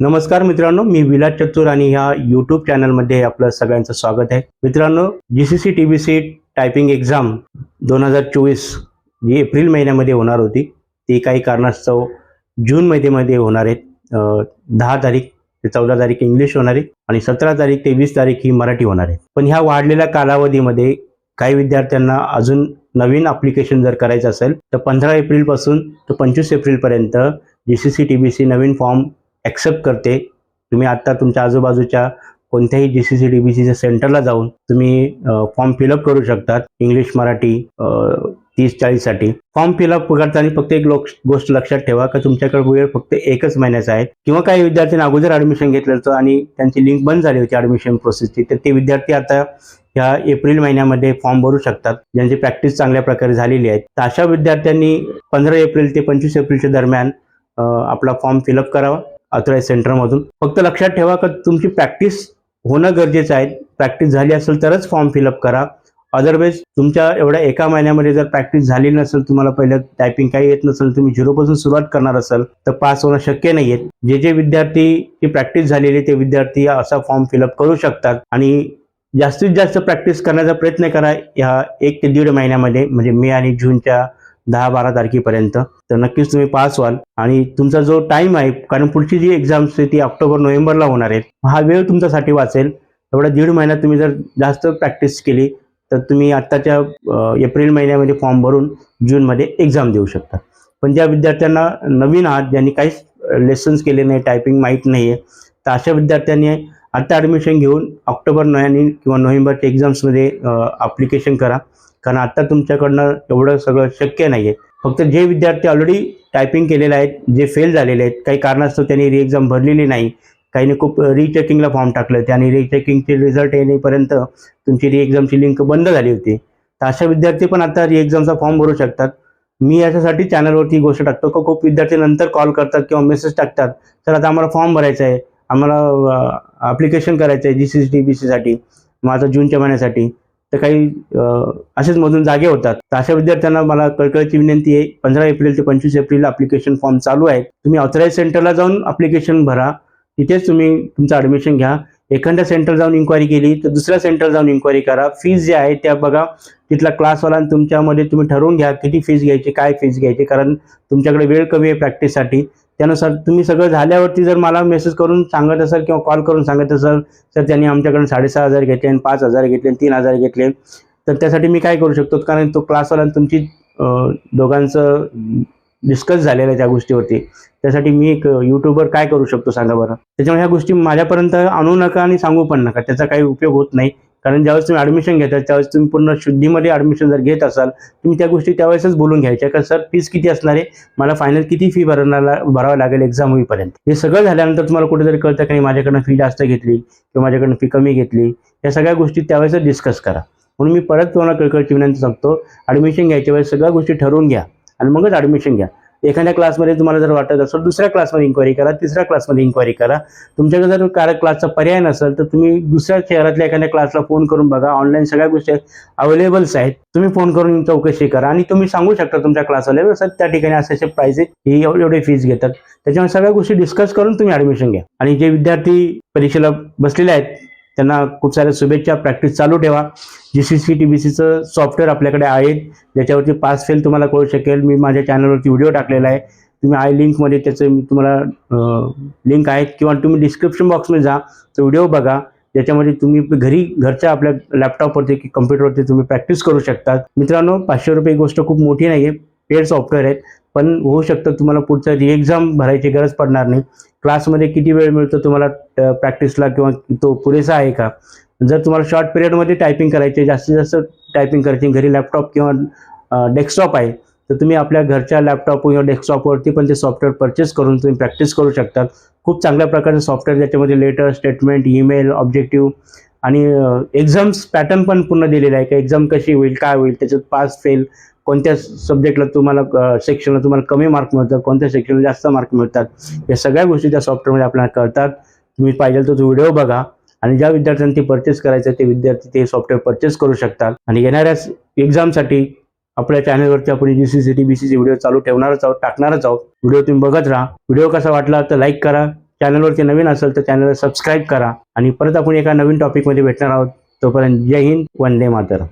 नमस्कार मित्रांनो मी विलास चतुर आणि ह्या यूट्यूब चॅनलमध्ये आपलं सगळ्यांचं स्वागत आहे. मित्रांनो G C C T B C typing exam दोन हजार चोवीस जी एप्रिल महिन्यामध्ये होणार होती. ती काही कारणास्तव जून महिन्यामध्ये होणार आहेत दहा तारीख ते चौदा तारीख इंग्लिश होणार आहे आणि सतरा तारीख ते वीस तारीख ही मराठी होणार आहे. पण ह्या वाढलेल्या कालावधीमध्ये काही विद्यार्थ्यांना अजून नवीन अप्लिकेशन जर करायचं असेल तर पंधरा एप्रिलपासून तर पंचवीस एप्रिलपर्यंत G C C T B C नवीन फॉर्म ॲक्सेप्ट करते. तुम्ही आत्ता तुमच्या आजूबाजूच्या कोणत्याही G C C T B सीच्या सेंटरला जाऊन तुम्ही फॉर्म फिलअप करू शकतात. इंग्लिश मराठी तीस चाळीससाठी फॉर्म फिलअप करताना फक्त एक लोक गोष्ट लक्षात ठेवा का तुमच्याकडे वेळ फक्त एकच महिन्याचा आहे. किंवा काही विद्यार्थ्यांनी अगोदर ॲडमिशन घेतलं होतं आणि त्यांची लिंक बंद झाली होती ॲडमिशन प्रोसेसची तर ते विद्यार्थी आता ह्या एप्रिल महिन्यामध्ये फॉर्म भरू शकतात. ज्यांची प्रॅक्टिस चांगल्या प्रकारे झालेली आहे. तर अशा विद्यार्थ्यांनी पंधरा एप्रिल ते पंचवीस एप्रिलच्या दरम्यान आपला फॉर्म फिलअप करावा. ऑथराईज सेंटरमधून. फक्त लक्षात ठेवा का तुमची प्रॅक्टिस होणं गरजेचं आहे. प्रॅक्टिस झाली असेल तरच फॉर्म फिलअप करा. अदरवाईज तुमच्या एवढ्या एका महिन्यामध्ये जर प्रॅक्टिस झाली नसेल तुम्हाला पहिलं टायपिंग काही येत नसेल तुम्ही झिरोपासून सुरुवात करणार असाल तर पास होणं शक्य नाही आहे जे जे विद्यार्थी प्रॅक्टिस झालेली ते विद्यार्थी असा फॉर्म फिलअप करू शकतात. आणि जास्तीत जास्त प्रॅक्टिस करण्याचा प्रयत्न करा. ह्या एक ते दीड महिन्यामध्ये म्हणजे मे आणि जूनच्या दहा बारा तारखेपर्यंत. तर नक्कीच तुम्ही पास व्हाल. आणि तुमचा जो टाइम आहे कारण पुढची जी एक्झाम्स आहे ती ऑक्टोबर नोव्हेंबरला होणार आहे हा वेळ तुमच्यासाठी वाचेल. एवढा दीड महिन्यात तुम्ही जर जास्त प्रॅक्टिस केली तर तुम्ही आत्ताच्या एप्रिल महिन्यामध्ये फॉर्म भरून जूनमध्ये एक्झाम देऊ शकता. पण ज्या विद्यार्थ्यांना नवीन आहात ज्यांनी काहीच लेसन्स केले नाही टायपिंग माहीत नाही आहे तर अशा विद्यार्थ्यांनी आत्ता ॲडमिशन घेऊन ऑक्टोबर नव्याने किंवा नोव्हेंबरच्या एक्झाम्समध्ये ॲप्लिकेशन करा. कारण आत्ता तुमच्याकडनं एवढं सगळं शक्य नाही आहे फक्त जे विद्यार्थी ऑलरेडी टायपिंग केलेले आहेत जे फेल झालेले आहेत काही कारणास्तव त्यांनी री एक्झाम भरलेली नाही. काहीने खूप रिचेकिंगला फॉर्म टाकलं. होते आणि रिचेकिंगचे रिझल्ट येण्यापर्यंत तुमची री एक्झामची लिंक बंद झाली होती. तर अशा विद्यार्थी पण आता री एक्झामचा फॉर्म भरू शकतात. मी याच्यासाठी चॅनलवरती गोष्ट टाकतो. का खूप विद्यार्थी नंतर कॉल करतात किंवा मेसेज टाकतात. तर आता आम्हाला फॉर्म भरायचा आहे आम्हाला ॲप्लिकेशन करायचं आहे जी सी टी बी सीसाठी माझं जूनच्या महिन्यासाठी. तर काही असेच मधून जागे होतात. तर अशा विद्यार्थ्यांना मला कळकळीची विनंती आहे पंधरा एप्रिल ते पंचवीस एप्रिल अप्लिकेशन फॉर्म चालू आहे. तुम्ही ऑथराईज सेंटरला जाऊन अप्लिकेशन भरा. तिथेच तुम्ही तुमचं ॲडमिशन घ्या. एखाद्या सेंटर जाऊन इन्क्वायरी केली तर दुसऱ्या सेंटर जाऊन इन्क्वायरी करा. फीज जे आहे त्या बघा. तिथला क्लासवाला आणि तुमच्यामध्ये तुम्ही ठरवून घ्या किती फीज घ्यायची काय फीज घ्यायची. कारण तुमच्याकडे वेळ कमी आहे प्रॅक्टिससाठी त्यानुसार तुम्ही सगळं झाल्यावरती जर मला मेसेज करून सांगत असाल किंवा कॉल करून सांगत असाल तर त्यांनी आमच्याकडून साडेसहा हजार घेतले आणि पाच हजार घेतले तीन हजार घेतले. तर त्यासाठी मी काय करू शकतो? कारण तो क्लासवाला तुमची दोघांचं डिस्कस झालेलं आहे त्या गोष्टीवरती. त्यासाठी मी एक यूट्यूबर काय करू शकतो सांगा बरं? त्याच्यामुळे ह्या गोष्टी माझ्यापर्यंत आणू नका आणि सांगू पण नका. त्याचा काही उपयोग होत नाही. कारण ज्यावेळेस तुम्ही ॲडमिशन घेता त्यावेळेस तुम्ही पूर्ण शुद्धीमध्ये ॲडमिशन जर घेत असाल तुम्ही त्या गोष्टी त्यावेळेसच बोलून घ्यायच्या. का सर फीस किती असणार आहे? मला फायनल किती फी भरणार भरावं लागेल एक्झाम होईपर्यंत? हे सगळं झाल्यानंतर तुम्हाला कुठेतरी कळतं की नाही माझ्याकडनं फी जास्त घेतली किंवा माझ्याकडनं फी कमी घेतली. या सगळ्या गोष्टी त्यावेळेस डिस्कस करा. म्हणून मी परत तुम्हाला कळकळची विनंती सांगतो ॲडमिशन घ्यायच्या वेळेस सगळ्या गोष्टी ठरवून घ्या आणि मगच ॲडमिशन घ्या. एखाद्या क्लासमध्ये तुम्हाला जर वाटत असेल दुसऱ्या क्लासमध्ये इन्क्वायरी करा तिसऱ्या क्लासमध्ये इन्क्वायरी करा. तुमच्याकडे जर कार क्लासचा पर्याय नसेल तर तुम्ही दुसऱ्या शहरातल्या एखाद्या क्लासला फोन करून बघा. ऑनलाईन सगळ्या गोष्टी अवेलेबल्स आहेत. तुम्ही फोन करून चौकशी करा आणि तुम्ही सांगू शकता तुमच्या क्लासवाले सर त्या ठिकाणी असे असे प्राइस आहेत. ही एवढे फीज घेतात. त्याच्यामुळे सगळ्या गोष्टी डिस्कस करून तुम्ही ॲडमिशन घ्या. आणि जे विद्यार्थी परीक्षेला बसलेले आहेत त्यांना खूप साऱ्या शुभेच्छा. प्रॅक्टिस चालू ठेवा. G C C T B सीचं सॉफ्टवेअर आपल्याकडे आहे. ज्याच्यावरती पास फेल तुम्हाला कळू शकेल. मी माझ्या चॅनलवरती व्हिडिओ टाकलेला आहे. तुम्ही आय लिंकमध्ये त्याचं मी तुम्हाला लिंक आहेत किंवा तुम्ही डिस्क्रिप्शन बॉक्समध्ये जा. तो व्हिडिओ बघा. ज्याच्यामध्ये तुम्ही घरी घरच्या आपल्या लॅपटॉपवरती की कम्प्युटरवरती तुम्ही प्रॅक्टिस करू शकतात. मित्रांनो पाचशे रुपये गोष्ट खूप मोठी नाही आहे पेड सॉफ्टवेअर आहेत. पण होऊ शकतं तुम्हाला पुढचं री एक्झाम भरायची गरज पडणार नाही. क्लासमध्ये किती वेळ मिळतो तुम्हाला प्रॅक्टिसला किंवा तो पुरेसा आहे का? जर तुम्हाला शॉर्ट पिरियडमध्ये टायपिंग करायचे जास्तीत जास्त टायपिंग करायची घरी लॅपटॉप किंवा डेस्कटॉप आहे तर तुम्ही आपल्या घरच्या लॅपटॉप किंवा डेस्कटॉपवरती पण ते सॉफ्टवेअर परचेस करून तुम्ही प्रॅक्टिस करू शकता. खूप चांगल्या प्रकारचे सॉफ्टवेअर ज्याच्यामध्ये लेटर स्टेटमेंट ईमेल ऑब्जेक्टिव्ह आणि एक्झाम्स पॅटर्न पण पूर्ण दिलेलं आहे. का एक्झाम कशी होईल काय होईल त्याच्यात पास फेल कोणत्या सब्जेक्टला तुम्हाला सेक्शनला तुम्हाला कमी मार्क मिळतात कोणत्या सेक्शनला जास्त मार्क मिळतात या सगळ्या गोष्टी त्या सॉफ्टवेअरमध्ये आपल्याला कळतात. तुम्ही पाहिजे तर तो व्हिडिओ बघा. आणि ज्या विद्यार्थ्यांनी ते परचेस करायचं ते विद्यार्थी ते सॉफ्टवेअर परचेस करू शकतात. आणि येणाऱ्या एक्झामसाठी आपल्या चॅनलवरती आपण G C C T B C video चालू ठेवणारच आहोत टाकणारच आहोत. व्हिडिओ तुम्ही बघत राहा. व्हिडिओ कसा वाटला तर लाईक करा. चॅनलवरती नवीन असेल तर चॅनलला सबस्क्राईब करा. आणि परत आपण एका नवीन टॉपिकमध्ये भेटणार आहोत. तोपर्यंत जय हिंद वंदे मातर